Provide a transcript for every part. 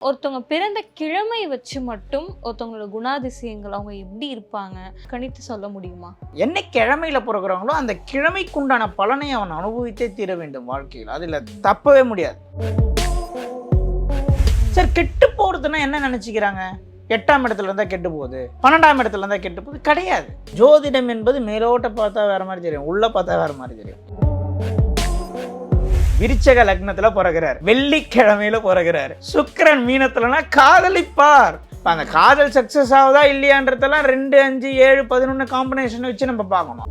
ஒருத்தவங்க பிறந்த கிழமை வச்சு மட்டும் ஒருத்தவங்களோட குணாதிசயங்கள் அவங்க எப்படி இருப்பாங்க? கணித்து சொல்ல முடியுமா? என்ன கிழமையில பிறகுறாங்களோ அந்த கிழமைக்குண்டான பலனை அவன் அனுபவித்தே தீர வேண்டும் வாழ்க்கையில். அதில் தப்பவே முடியாது. சார் கெட்டு போகிறதுனா என்ன நினச்சிக்கிறாங்க? எட்டாம் இடத்துல இருந்தால் கெட்டு போகுது. பன்னெண்டாம் இடத்துல இருந்தால் கெட்டு போகுது. கிடையாது. ஜோதிடம் என்பது மேலோட்ட பார்த்தா வேற மாதிரி தெரியும். உள்ளே பார்த்தா வேற மாதிரி தெரியும். விருச்சக லக்னத்துல பிறகுறாரு. வெள்ளிக்கிழமையில பிறகுறாரு. சுக்கரன் மீனத்துலனா காதலிப்பார். அந்த காதல் சக்சஸ் ஆகுதா இல்லையான்றதெல்லாம் ரெண்டு அஞ்சு ஏழு பதினொன்று காம்பினேஷன் வச்சு நம்ம பார்க்கணும்.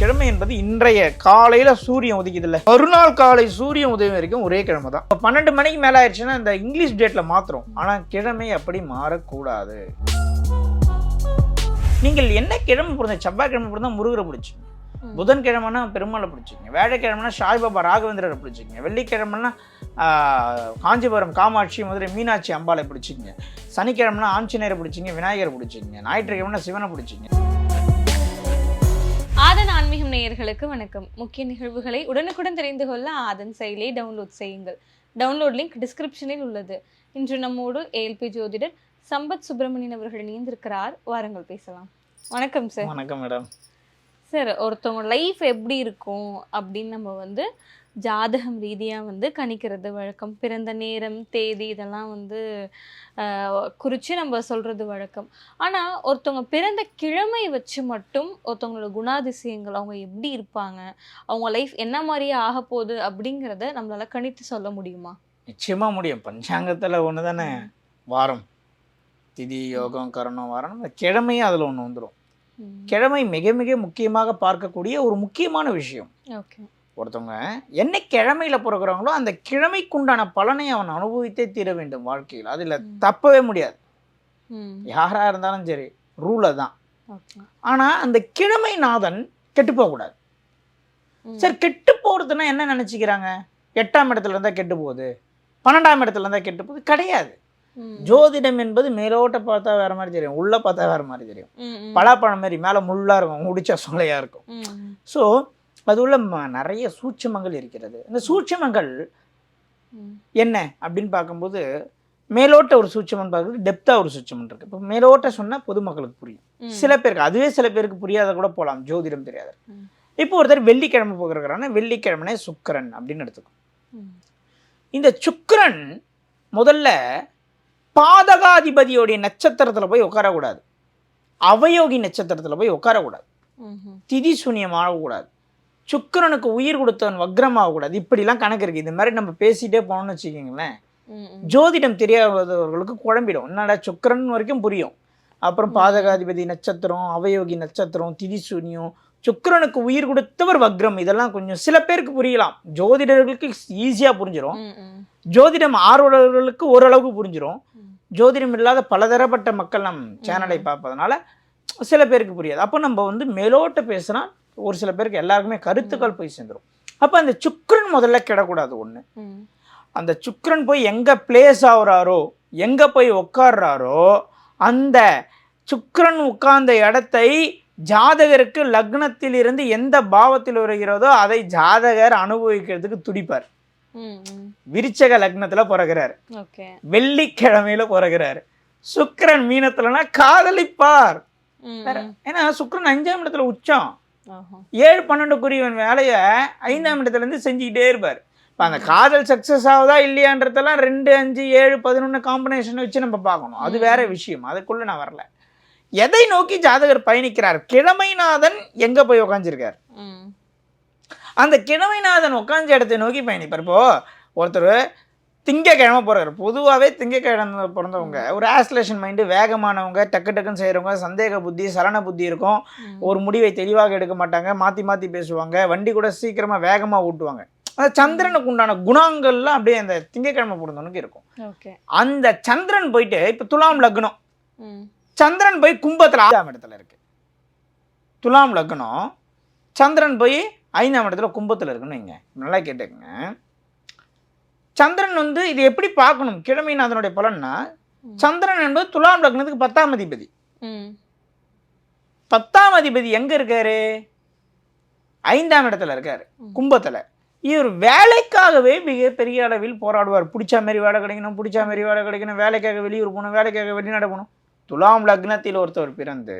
கிழமை என்பது இன்றைய காலையில சூரியன் உதிக்குதுல்ல மறுநாள் காலை சூரியன் உதயம் வரைக்கும் ஒரே கிழமை தான். இப்போ பன்னெண்டு மணிக்கு மேல ஆயிடுச்சுன்னா இந்த இங்கிலீஷ் டேட்ல மாத்துறோம். ஆனா கிழமை அப்படி மாறக்கூடாது. நீங்கள் என்ன கிழமை பிறந்த செவ்வாய்க்கிழமை பிறந்தா முருகரை பிடிச்சி புதன்கிழமைனா பெருமாளை பிடிச்சிங்க வேலைக்கிழமைனா சாய்பாபா ராகவேந்திரரை பிடிச்சிங்க வெள்ளிக்கிழமைனா காஞ்சிபுரம் காமாட்சி மதுரை மீனாட்சி அம்பாளை பிடிச்சிங்க சனிக்கிழமைனா ஆஞ்சநேயரை பிடிச்சிங்க விநாயகரை பிடிச்சிங்க ஞாயிற்றுக்கிழமைனா சிவனை பிடிச்சிங்க ஆதன் ஆன்மீகம் நேயர்களுக்கு வணக்கம். முக்கிய நிகழ்வுகளை உடனுக்குடன் தெரிந்து கொள்ள ஆதன் செயலியை டவுன்லோட் செய்யுங்கள். டவுன்லோட் லிங்க் டிஸ்கிரிப்ஷனில் உள்ளது. இன்று நம்மோடு ஏஎல்பி ஜோதிடர் சம்பத் சுப்பிரமணியன் அவர்கள் இணைந்திருக்கிறார். வாருங்கள் பேசலாம். வணக்கம் சார் வணக்கம் மேடம் சார் ஒருத்தவங்க லைஃப் எப்படி இருக்கும் அப்படின்னு நம்ம வந்து ஜாதகம் ரீதியாக வந்து கணிக்கிறது வழக்கம். பிறந்த நேரம் தேதி இதெல்லாம் வந்து குறித்து நம்ம சொல்கிறது வழக்கம். ஆனால் ஒருத்தவங்க பிறந்த கிழமை வச்சு மட்டும் ஒருத்தவங்களோட குணாதிசயங்கள் அவங்க எப்படி இருப்பாங்க அவங்க லைஃப் என்ன மாதிரியே ஆக போகுது அப்படிங்கிறத நம்மளால கணித்து சொல்ல முடியுமா? நிச்சயமா முடியும். பஞ்சாங்கத்துல ஒன்று தானே வாரம். திதி யோகம் கரணம் வாரம் அந்த கிழமையும் அதில் ஒன்று வந்துடும் கிழமை மிக மிக முக்கியமாக பார்க்கக்கூடிய ஒரு முக்கியமான விஷயம். ஓகே. ஒருத்தவங்க என்ன கிழமையில பிறகுறாங்களோ அந்த கிழமைக்குண்டான பலனை அவன் அனுபவித்தே தீர வேண்டும் வாழ்க்கையில். அதில் தப்பவே முடியாது. ம். யாரா இருந்தாலும் சரி ரூலை தான் ஓகே. ஆனா அந்த கிழமை நாதன் கெட்டு போகக்கூடாது. சரி கெட்டு போறதுன்னா என்ன நினைச்சுக்கிறாங்க? எட்டாம் இடத்துல இருந்தா கெட்டு போகுது. பன்னெண்டாம் இடத்துல இருந்தா கெட்டு போகுது. கிடையாது. ஜோதிடம் என்பது மேலோட்ட பார்த்தா வேற மாதிரி தெரியும் உள்ள பார்த்தா வேற மாதிரி தெரியும். பலாப்பழம் மாதிரி மேலே முள்ளா இருக்கும் முடிச்சா சொலையா இருக்கும். ஸோ அது உள்ள நிறைய சூட்சமங்கள் இருக்கிறது. இந்த சூட்சமங்கள் என்ன அப்படின்னு பார்க்கும்போது மேலோட்ட ஒரு சூட்சமன் பார்க்குறது டெப்த்தாக ஒரு சூட்சமன் இருக்கு. இப்போ மேலோட்ட சொன்னா பொதுமக்களுக்கு புரியும். சில பேருக்கு அதுவே சில பேருக்கு புரியாத கூட போகலாம் ஜோதிடம் தெரியாது. இப்போ ஒருத்தர் வெள்ளிக்கிழமை போகிறாங்கன்னா வெள்ளிக்கிழமைனே சுக்கிரன் அப்படின்னு எடுத்துக்கும் இந்த சுக்கிரன் முதல்ல பாதகாதிபதியோடைய நட்சத்திரத்தில் போய் உட்காரக்கூடாது அவயோகி நட்சத்திரத்தில் போய் உட்காரக்கூடாது திதி சூன்யம் ஆகக்கூடாது. சுக்கிரனுக்கு உயிர் கொடுத்தவன் வக்ரம் ஆகக்கூடாது. இப்படிலாம் கணக்கு இருக்குது இந்த மாதிரி நம்ம பேசிட்டே போனோம்னு வச்சுக்கிங்களேன். ஜோதிடம் தெரியாதவர்களுக்கு குழம்பிடும். என்னடா சுக்கிரன் வரைக்கும் புரியும். அப்புறம் பாதகாதிபதி நட்சத்திரம் அவயோகி நட்சத்திரம் திதி சூன்யம் சுக்கிரனுக்கு உயிர் கொடுத்தவர் வக்ரம். இதெல்லாம் கொஞ்சம் சில பேருக்கு புரியலாம். ஜோதிடர்களுக்கு ஈஸியாக புரிஞ்சிடும் ஜோதிடம் ஆர்வலர்களுக்கு ஓரளவுக்கு புரிஞ்சிடும். ஜோதிடம் இல்லாத பலதரப்பட்ட மக்கள் நம் சேனலை பார்ப்பதனால சில பேருக்கு புரியாது. அப்போ நம்ம வந்து மேலோட்ட பேசினா ஒரு சில பேருக்கு எல்லாருக்குமே கருத்துக்கள் போய் சேர்ந்துரும். அப்போ அந்த சுக்கிரன் முதல்ல கிடக்கூடாது ஒன்று அந்த சுக்கிரன் போய் எங்கே பிளேஸ் ஆகுறாரோ எங்கே போய் உட்கார்றாரோ அந்த சுக்கிரன் உட்கார்ந்த இடத்தை ஜாதகருக்கு லக்னத்தில் இருந்து எந்த பாவத்தில் வருகிறதோ அதை ஜாதகர் அனுபவிக்கிறதுக்கு துடிப்பார். விருச்சக லக்னத்துல பிறகுறாரு. வெள்ளிக்கிழமையில பிறகுறாரு. சுக்கிரன் மீனத்துலனா காதலிப்பார். ஏன்னா சுக்கிரன் அஞ்சாம் இடத்துல உச்சம். ஏழு பன்னெண்டுக்குரியவன் வேலையை ஐந்தாம் இடத்துல இருந்து செஞ்சுக்கிட்டே இருப்பார். இப்போ அந்த காதல் சக்ஸஸ் ஆகுதா இல்லையான்றதெல்லாம் ரெண்டு அஞ்சு ஏழு பதினொன்று காம்பினேஷன் வச்சு நம்ம பார்க்கணும். அது வேற விஷயம். அதுக்குள்ள நான் வரல. எதை நோக்கி ஜாதகர் பயணிக்கிறார்? கிழமைநாதன் எங்க போய் உக்காந்துருக்கார் அந்த கிழமைநாதன் உட்காந்த இடத்தை நோக்கி பயணிப்பார். இப்போ ஒருத்தர் திங்கக்கிழமை போகிறார் பொதுவாகவே திங்கக்கிழமை பிறந்தவங்க ஒரு ஆஸ்லேஷன் மைண்டு வேகமானவங்க டக்கு டக்குன்னு செய்கிறவங்க சந்தேக புத்தி சலன புத்தி இருக்கும். ஒரு முடிவை தெளிவாக எடுக்க மாட்டாங்க. மாற்றி மாற்றி பேசுவாங்க. வண்டி கூட சீக்கிரமாக வேகமாக ஓட்டுவாங்க. அந்த சந்திரனுக்கு உண்டான குணங்கள்லாம் அப்படியே அந்த திங்கக்கிழமை பிறந்தவனுக்கு இருக்கும். ஓகே. அந்த சந்திரன் போயிட்டு இப்போ துலாம் லக்னம். சந்திரன் போய் கும்பத்தில் ஆறாம் இடத்துல இருக்கு. துலாம் லக்னம் சந்திரன் போய் ஐந்தாம் இடத்துல கும்பத்தில் இருக்குன்னு வைங்க. நல்லா கேட்டுக்கங்க. சந்திரன் வந்து இது எப்படி பார்க்கணும்? கிழமைநாதனுடைய பலன்னா சந்திரன் என்பது துலாம் லக்னத்துக்கு பத்தாம் அதிபதி. பத்தாம் அதிபதி எங்க இருக்காரு? ஐந்தாம் இடத்துல இருக்காரு. கும்பத்துல. இவர் வேலைக்காகவே மிக பெரிய அளவில் போராடுவார். பிடிச்ச மாதிரி வேலை கிடைக்கணும் பிடிச்ச மாதிரி வேலை கிடைக்கணும் வேலைக்காக வெளியூர் போகணும் வேலைக்காக வெளிநாடு போகணும். துலாம் லக்னத்தில் ஒருத்தவர் பிறந்து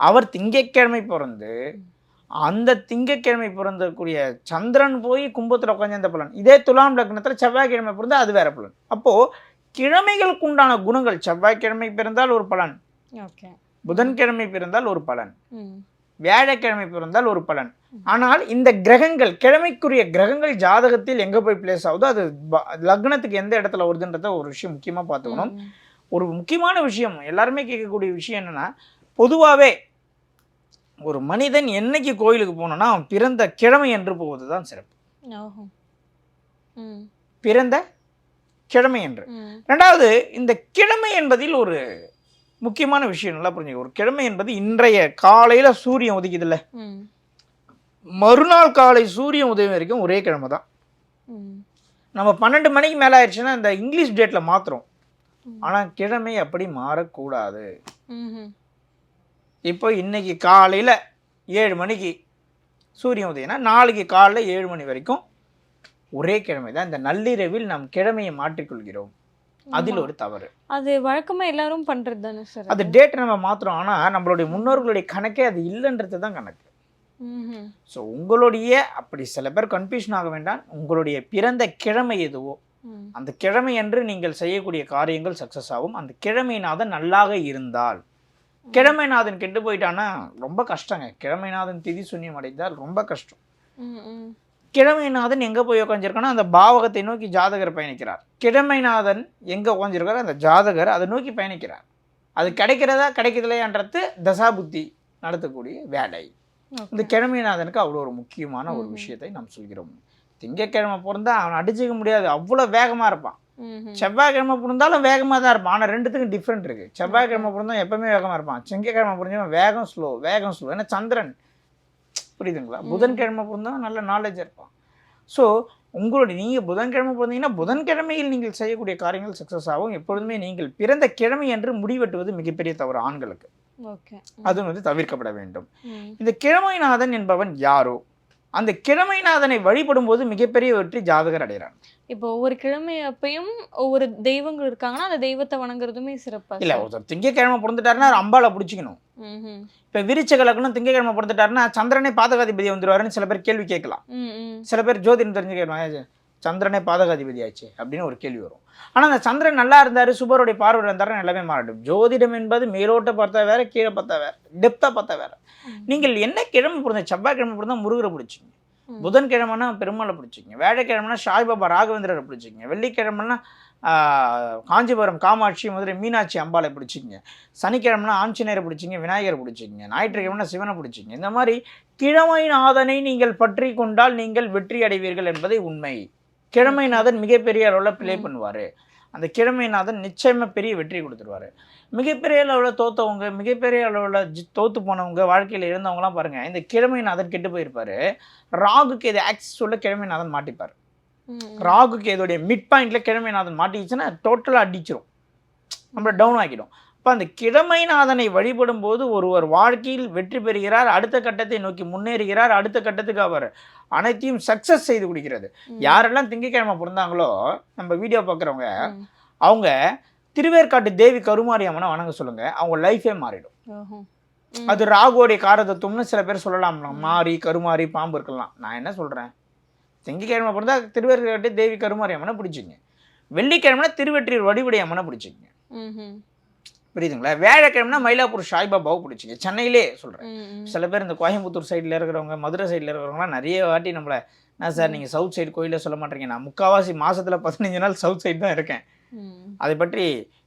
அவர் திங்கட்கிழமை பிறந்து அந்த திங்கட்கிழமை பிறந்தக்கூடிய சந்திரன் போய் கும்பத்தில் உட்காந்து அந்த பலன். இதே துலாம் லக்னத்தில் செவ்வாய்க்கிழமை பிறந்தா அது வேற பலன். அப்போ கிழமைகளுக்கு உண்டான குணங்கள் செவ்வாய்க்கிழமை பிறந்தால் ஒரு பலன். புதன்கிழமை பிறந்தால் ஒரு பலன். வியாழக்கிழமை பிறந்தால் ஒரு பலன். ஆனால் இந்த கிரகங்கள் கிழமைக்குரிய கிரகங்கள் ஜாதகத்தில் எங்க போய் பிளேஸ் ஆகுதோ அது லக்னத்துக்கு எந்த இடத்துல வருதுன்றத ஒரு விஷயம் முக்கியமா பார்த்துக்கணும். ஒரு முக்கியமான விஷயம் எல்லாருமே கேட்கக்கூடிய விஷயம் என்னன்னா பொதுவாகவே ஒரு மனிதன் என்னைக்கு கோயிலுக்கு போனோம்னா அவன் பிறந்த கிழமை என்று போவது தான் சிறப்பு பிறந்த கிழமை என்று. ரெண்டாவது இந்த கிழமை என்பதில் ஒரு முக்கியமான விஷயம் நல்லா புரிஞ்சுக்க. ஒரு கிழமை என்பது இன்றைய காலையில சூரியன் உதிக்குதுல்ல. மறுநாள் காலை சூரியன் உதயம் வரைக்கும் ஒரே கிழமை தான் நம்ம பன்னெண்டு மணிக்கு மேலே ஆயிடுச்சுன்னா இந்த இங்கிலீஷ் டேட்டில் மாற்றுறோம் ம். ஆனால் கிழமை அப்படி மாறக்கூடாது. இப்போ இன்னைக்கு காலையில் ஏழு மணிக்கு சூரியன் உதயம்னா நாளைக்கு காலைல ஏழு மணி வரைக்கும் ஒரே கிழமை தான். இந்த நள்ளிரவில் நாம் கிழமையை மாற்றிக்கொள்கிறோம். அதில் ஒரு தவறு. அது வழக்கமா எல்லாரும் பண்றது தானே சார் அது டேட் நம்ம மாற்றுறோம் ஆனால் நம்மளுடைய முன்னோர்களுடைய கணக்கே அது இல்லைன்றது தான் கணக்கு. ஸோ உங்களுடைய அப்படி சில பேர் கன்ஃபியூஷன் ஆக வேண்டாம். உங்களுடைய பிறந்த கிழமை எதுவோ. அந்த கிழமை அன்று நீங்கள் செய்யக்கூடிய காரியங்கள் சக்ஸஸ் ஆகும். அந்த கிழமைநாதன் நல்லாக இருந்தால். கிழமைநாதன் கெட்டு போயிட்டான்னா ரொம்ப கஷ்டங்க. கிழமைநாதன் திதி சூன்யம் அடைந்தால் ரொம்ப கஷ்டம். கிழமைநாதன் எங்கே போய் உட்காந்துருக்கானா அந்த பாவகத்தை நோக்கி ஜாதகர் பயணிக்கிறார். கிழமைநாதன் எங்கே உட்காந்துருக்காரோ அந்த ஜாதகர் அதை நோக்கி பயணிக்கிறார். அது கிடைக்கிறதா கிடைக்கிறதில்லையான்றது தசாபுத்தி நடத்தக்கூடிய வேலை. இந்த. கிழமைநாதனுக்கு அவ்வளோ ஒரு முக்கியமான ஒரு. விஷயத்தை நாம் சொல்கிறோம். திங்கக்கிழமை பிறந்தா அவன் அடிச்சுக்க முடியாது. அவ்வளோ வேகமாக இருப்பான். செவ்வாய்க்கிழமை பிறந்தாலும் வேகமாக தான் இருப்பான். ஆனால் ரெண்டுத்துக்கும் டிஃப்ரெண்ட் இருக்குது செவ்வாய்க்கிழமை பிறந்தா எப்பவுமே வேகமாக இருப்பான். திங்கக்கிழமை பிறந்தவன் வேகம் ஸ்லோ வேகம் ஸ்லோ ஏன்னா சந்திரன். புரியுதுங்களா. புதன்கிழமை பிறந்தா நல்ல நாலேஜ் இருப்பான். ஸோ உங்களுடைய நீங்கள் புதன்கிழமை பிறந்தீங்கன்னா புதன்கிழமையில் நீங்கள் செய்யக்கூடிய காரியங்கள் சக்ஸஸ் ஆகும். எப்பொழுதுமே நீங்கள் பிறந்த கிழமை என்று முடிவெட்டுவது மிகப்பெரிய தவறு ஆண்களுக்கு. அது வந்து தவிர்க்கப்பட வேண்டும். இந்த கிழமைநாதன் என்பவன் யாரோ? அந்த கிழமைநாதனை வழிபடும் போது மிகப்பெரிய வெற்றி ஜாதகர் அடைகிறான் இப்போ ஒவ்வொரு கிழமை அப்பயும் ஒவ்வொரு தெய்வங்கள் இருக்காங்கன்னா அந்த தெய்வத்தை வணங்குறதுமே சிறப்பா இல்ல? ஒருத்தர் திங்கக்கிழமை பிறந்துட்டாருன்னா அம்பாளை பிடிச்சிக்கணும். இப்ப விருச்சக லக்னம் திங்கக்கிழமை பிறந்துட்டாருன்னா சந்திரனே பாதகாதிபதி வந்துருவாருன்னு சில பேர் கேள்வி கேட்கலாம். சில பேர் ஜோதிடம் தெரிஞ்சு கேட்கலாம் சந்திரனே பாதகாதிபதி ஆச்சு அப்படின்னு ஒரு கேள்வி வரும். ஆனா அந்த சந்திரன் நல்லா இருந்தாரு சுபருடைய பார்வை இருந்தாருன்னு எல்லாமே மாறட்டும். ஜோதிடம் என்பது மேலோட்ட பார்த்தா வேற கீழே பார்த்தா வேற டெப்தா பார்த்தா வேற. நீங்கள் என்ன கிழமை பிறந்த செவ்வாய்க்கிழமை பிறந்தா முருகரை பிடிச்சிங்க. புதன்கிழமைனா பெருமாளை பிடிச்சிங்க. வேலைக்கிழமைனா சாய்பாபா ராகவேந்திரரை பிடிச்சிங்க. வெள்ளிக்கிழமைனா காஞ்சிபுரம் காமாட்சி மதுரை மீனாட்சி அம்பாளை பிடிச்சிங்க. சனிக்கிழமைனா ஆஞ்சநேயரை பிடிச்சிங்க விநாயகரை பிடிச்சிங்க. ஞாயிற்றுக்கிழமைனா சிவனை பிடிச்சிங்க. இந்த மாதிரி கிழமைநாதனை நீங்கள் பற்றி கொண்டால் நீங்கள் வெற்றி அடைவீர்கள் என்பதை உண்மை. கிழமைநாதன் மிகப்பெரிய அளவில் ப்ளே பண்ணுவார். அந்த கிழமைநாதன் நிச்சயமாக பெரிய வெற்றி கொடுத்துருவாரு. மிகப்பெரிய அளவில் தோத்தவங்க மிகப்பெரிய அளவில் ஜி- தோத்து போனவங்க வாழ்க்கையில் இருந்தவங்கலாம் பாருங்கள் இந்த கிழமைநாதன் கெட்டு போயிருப்பாரு. ராகுக்கு இது ஆக்சஸ் உள்ள கிழமைநாதன் மாட்டிப்பார். ராகுக்கு இதோடைய மிட் பாயிண்ட்ல கிழமைநாதன் மாட்டிக்கிச்சுன்னா டோட்டலாக அடிச்சிரும். நம்மளை டவுன் ஆக்கிடும். அப்போ அந்த கிழமைநாதனை வழிபடும் போது ஒருவர் வாழ்க்கையில் வெற்றி பெறுகிறார். அடுத்த கட்டத்தை நோக்கி முன்னேறுகிறார். அடுத்த கட்டத்துக்கு அவர் அனைத்தையும் சக்ஸஸ் செய்து கொடுக்கிறது. யாரெல்லாம் திங்கக்கிழமை பிறந்தாங்களோ நம்ம வீடியோ பார்க்குறவங்க. அவங்க திருவேற்காட்டு தேவி கருமாரி அம்மனை வணங்க சொல்லுங்க. அவங்க லைஃபே மாறிடும். அது ராகுவோடைய காரதத்துவம்னு சில பேர் சொல்லலாம். மாறி கருமாரி பாம்பு இருக்கலாம். நான் என்ன சொல்கிறேன் திங்கக்கிழமை பிறந்தா திருவேற்காட்டு தேவி கருமாரி அம்மனை பிடிச்சிங்க. வெள்ளிக்கிழமைனா திருவெற்றியூர் வடிவுடைய அம்மனை பிடிச்சிங்க. புரியுதுங்களா? வியாழக்கிழமைனா மயிலாப்பூர் சாய்பாபாவை பிடிச்சிங்க. சென்னையிலே சொல்கிறேன். சில பேர் இந்த கோயம்புத்தூர் சைடில் இருக்கிறவங்க மதுரை சைடில் இருக்கிறவங்களாம் நிறைய வாட்டி நம்மளை என்ன சார் நீங்கள் சவுத் சைடு கோயிலில் சொல்ல மாட்டீங்க நான் முக்கால்வாசி மாசத்துல பதினஞ்சு நாள் சவுத் சைடு தான் இருக்கேன். அதை பற்றி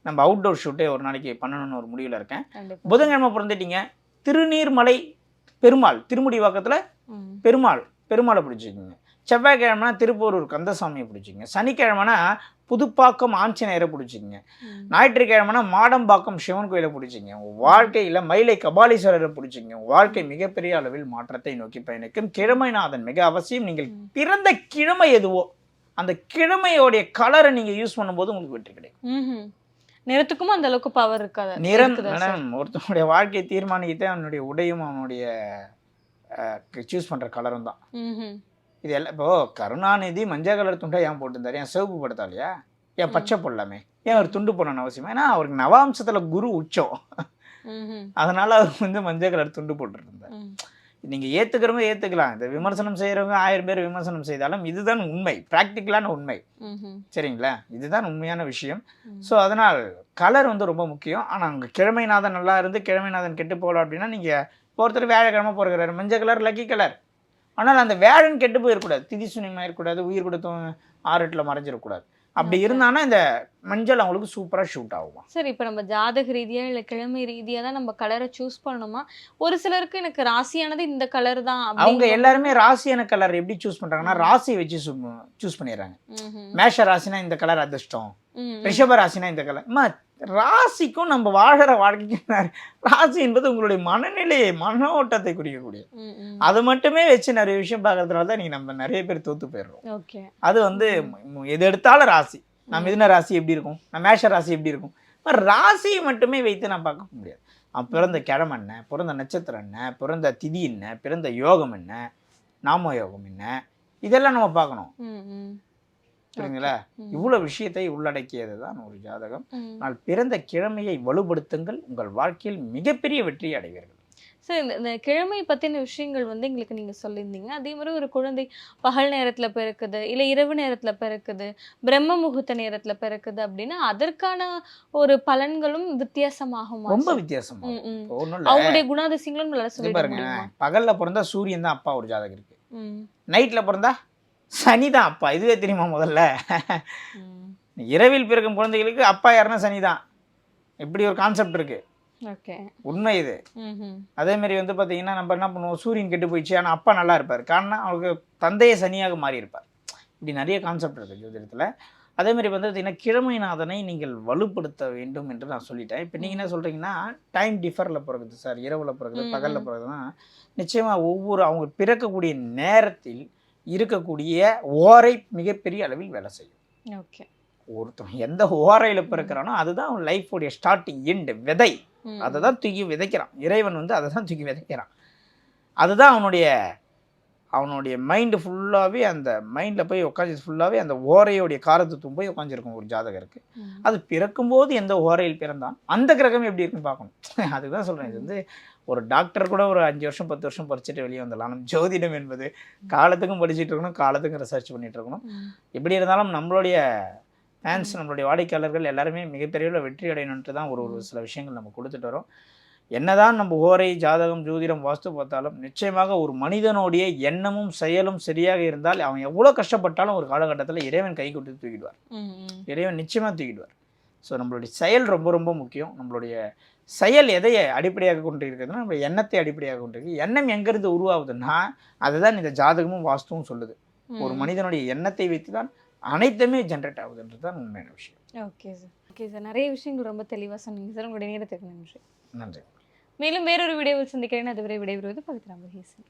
நம்ம அவுட்டோர் ஷூட்டே ஒரு நாளைக்கு பண்ணணும்னு ஒரு முடிவில் இருக்கேன். புதன்கிழமை பிறந்துட்டீங்க. திருநீர்மலை பெருமாள் திருமுடி வாக்கத்தில். பெருமாள் பெருமாளை பிடிச்சிக்கோங்க. செவ்வாய்க்கிழமைனா திருப்பூரூர் கந்தசாமியை பிடிச்சிங்க சனிக்கிழமைனா புதுப்பாக்கம் ஆஞ்சநேயரை பிடிச்சிங்க. ஞாயிற்றுக்கிழமைனா மாடம்பாக்கம் சிவன் கோயிலை பிடிச்சிங்க உங்கள் வாழ்க்கையில் மயிலை கபாலீஸ்வரரை பிடிச்சிங்க உங்கள் வாழ்க்கை மிகப்பெரிய அளவில் மாற்றத்தை நோக்கி பயணிக்கும் கிழமைநாதன் மிக அவசியம். நீங்கள் பிறந்த கிழமை எதுவோ அந்த கிழமையோடைய கலரை நீங்கள் யூஸ் பண்ணும்போது உங்களுக்கு வெற்றி கிடைக்கும். நிறத்துக்கும் அந்த அளவுக்கு பவர் இருக்காது. நிறம் ஒருத்தனுடைய வாழ்க்கையை தீர்மானிக்கிட்டே அவனுடைய உடையும் அவனுடைய சூஸ் பண்ணுற கலரும் தான். இது எல்லாம் இப்போ கருணாநிதி மஞ்சள் கலர் துண்டை ஏன் போட்டிருந்தாரு? ஏன் சிவப்பு படுத்தாலையா ஏன் பச்சை போடலாமே? ஏன் ஒரு துண்டு போடணும் அவசியமா? ஏன்னா அவருக்கு நவாம்சத்துல குரு உச்சம். அதனால அவர் வந்து மஞ்சள் கலர் துண்டு போட்டுட்டு இருந்தார் ம். நீங்க ஏத்துக்கிறவங்க ஏத்துக்கலாம். இந்த விமர்சனம் செய்யறவங்க ஆயிரம் பேர் விமர்சனம் செய்தாலும் இதுதான் உண்மை. ப்ராக்டிக்கலான உண்மை. சரிங்களா? இதுதான் உண்மையான விஷயம். ஸோ அதனால் கலர் வந்து ரொம்ப முக்கியம். ஆனால் அங்கே கிழமைநாதன் நல்லா இருந்து கிழமைநாதன் கெட்டு போகல அப்படின்னா நீங்கள் ஒருத்தர் வியாழக்கிழமை போகிறாரு மஞ்சள் கலர் லக்கி கலர் ஆனால் அந்த வியாழன் கெட்டு போயிடக்கூடாது திதி சுனிமா இருக்கக்கூடாது உயிர் கொடுத்தும் ஆறு எட்டில் மறைஞ்சிடக்கூடாது. அப்படி இருந்தானா இந்த மஞ்சள் அவங்களுக்கு சூப்பராக ஷூட் ஆகும்? சரி இப்போ நம்ம ஜாதக ரீதியா இல்ல கிழமை ரீதியா தான் நம்ம கலரை சூஸ் பண்ணணுமா? ஒரு சிலருக்கு எனக்கு ராசியானது இந்த கலர் தான் அவங்க எல்லாருமே ராசியான கலர் எப்படி சூஸ் பண்ணுறாங்கன்னா ராசியை வச்சு சூஸ் பண்ணிடுறாங்க. மேஷ ராசினா இந்த கலர் அதிர்ஷ்டம். ம், ரிஷப ராசினா இந்த கலர் அம்மா ராசிக்கும் நம்ம வாழ்கிற வாழ்க்கைக்கும் ராசி என்பது உங்களுடைய மனநிலையை மன ஓட்டத்தை குறிக்கக்கூடிய. அது மட்டுமே வச்சு நிறைய விஷயம் பார்க்கறதுனால தான் நீங்கள் நம்ம நிறைய பேர் தோத்து போயிடுறோம். அது வந்து எது எடுத்தாலும் ராசி. நம்ம மிதுன ராசி எப்படி இருக்கும்? நம்ம மேஷ ராசி எப்படி இருக்கும்? ராசியை மட்டுமே வைத்து நான் பார்க்க முடியாது. பிறந்த கிழமை என்ன? பிறந்த நட்சத்திரம் என்ன? பிறந்த திதி என்ன? பிறந்த யோகம் என்ன? நாம யோகம் என்ன? இதெல்லாம் நம்ம பார்க்கணும். ம். இவ்வளோ விஷயத்தை உள்ளடக்கியது தான் ஒரு ஜாதகம். ஆனால் பிறந்த கிழமையை வலுப்படுத்துங்கள். உங்கள் வாழ்க்கையில் மிகப்பெரிய வெற்றியை அடைவீர்கள். சரி இந்த கிழமை பத்தின விஷயங்கள் வந்து எங்களுக்கு நீங்க சொல்லியிருந்தீங்க. அதே மாதிரி ஒரு குழந்தை பகல் நேரத்துல பிறக்குது இல்ல இரவு நேரத்துல பிறக்குது பிரம்ம முகூர்த்த நேரத்துல பிறக்குது அப்படின்னா அதற்கான ஒரு பலன்களும் வித்தியாசமாகுமா? ரொம்ப? வித்தியாசமா அவங்களுடைய குணாதிசயங்களும் நல்லா இது சொல்லிட பாருங்க பகல்ல பிறந்தா சூரியன் தான் அப்பா ஒரு ஜாதகம் இருக்கு ம், நைட்ல பிறந்தா சனி தான் அப்பா. இதுவே தெரியுமா முதல்ல. இரவில் பிறக்கும் குழந்தைகளுக்கு அப்பா யாருன்னா சனி தான் இப்படி ஒரு கான்செப்ட் இருக்கு. உண்மை இது. அதே மாதிரி வந்து பார்த்தீங்கன்னா நம்ம என்ன பண்ணுவோம்? சூரியன் கெட்டு போயிடுச்சு. ஆனால் அப்பா நல்லா இருப்பார். காரணம் அவருக்கு தந்தைய சனியாக மாறி இருப்பார். இப்படி நிறைய கான்செப்ட் இருக்குது ஜோதிடத்தில். அதே மாதிரி வந்து பார்த்தீங்கன்னா கிழமைநாதனை நீங்கள் வலுப்படுத்த வேண்டும் என்று நான் சொல்லிட்டேன். இப்போ நீங்கள் என்ன சொல்கிறீங்கன்னா டைம் டிஃபரில் பிறகுது சார் இரவில் பிறகுது பகலில். பிறகுதுன்னா நிச்சயமாக ஒவ்வொரு அவங்க பிறக்கக்கூடிய நேரத்தில் இருக்கக்கூடிய ஓரை மிகப்பெரிய அளவில் வேலை செய்யும். ஓகே. ஒருத்தன் எந்த ஓரையில் பிறக்கிறானோ அதுதான் அவன் லைஃபோடைய ஸ்டார்டிங் எண்டு விதை. அதை தான் தூக்கி விதைக்கிறான். இறைவன் வந்து அதை தான் தூக்கி விதைக்கிறான். அதுதான் அவனுடைய அவனுடைய மைண்டு ஃபுல்லாகவே அந்த மைண்டில் போய் உட்காந்து ஃபுல்லாகவே அந்த ஓரையோடைய காரத்துவம் போய் உட்காந்துருக்கும் ஒரு ஜாதகருக்கு. அது பிறக்கும்போது எந்த ஓரையில் பிறந்தான்? அந்த கிரகம் எப்படி இருக்குன்னு பார்க்கணும். அதுதான் சொல்கிறேன் இது வந்து ஒரு டாக்டர் கூட ஒரு அஞ்சு வருஷம் பத்து வருஷம் படிச்சுட்டு வெளியே வந்துடலாம். நம்ம ஜோதிடம் என்பது காலத்துக்கும் படிச்சுட்டு இருக்கணும் காலத்துக்கும் ரிசர்ச் பண்ணிட்டு இருக்கணும். எப்படி இருந்தாலும் நம்மளுடைய ஃபேன்ஸ் நம்மளுடைய வாடிக்கையாளர்கள் எல்லாருமே மிகப்பெரிய வெற்றி அடையணுன்ட்டு தான் ஒரு ஒரு சில விஷயங்கள் நம்ம கொடுத்துட்டு வரோம். என்னதான் நம்ம ஓரை ஜாதகம் ஜோதிடம் வாஸ்து பார்த்தாலும் நிச்சயமாக ஒரு மனிதனுடைய எண்ணமும் செயலும் சரியாக இருந்தால் அவன் எவ்வளோ கஷ்டப்பட்டாலும் ஒரு காலகட்டத்தில் இறைவன் கை கொடுத்து தூக்கிடுவார். இறைவன் நிச்சயமாக தூக்கிடுவார். ஸோ நம்மளுடைய செயல் ரொம்ப ரொம்ப முக்கியம். நம்மளுடைய செயல் எதை அடிப்படையாக கொண்டு இருக்குதுன்னா நம்ம எண்ணத்தை அடிப்படையாக கொண்டு இருக்கு எண்ணம் எங்கேருந்து உருவாகுதுன்னா அதுதான் இந்த ஜாதகமும் வாஸ்துவும் சொல்லுது. ஒரு. மனிதனுடைய எண்ணத்தை வைத்து தான் அனைத்துமே ஜென்ரேட் ஆகுதுன்றது தான் உண்மையான விஷயம். ஓகே சார் ஓகே சார் நிறைய விஷயங்கள் ரொம்ப தெளிவாக சொன்னீங்க சார் உங்களுடைய நேரத்துக்கு நன்றி. நன்றி. மேலும் வேறொரு வீடியோவில் சந்திக்கிறேன். அதுவரை விடைபெறுவது பவித்ரா மகேசன்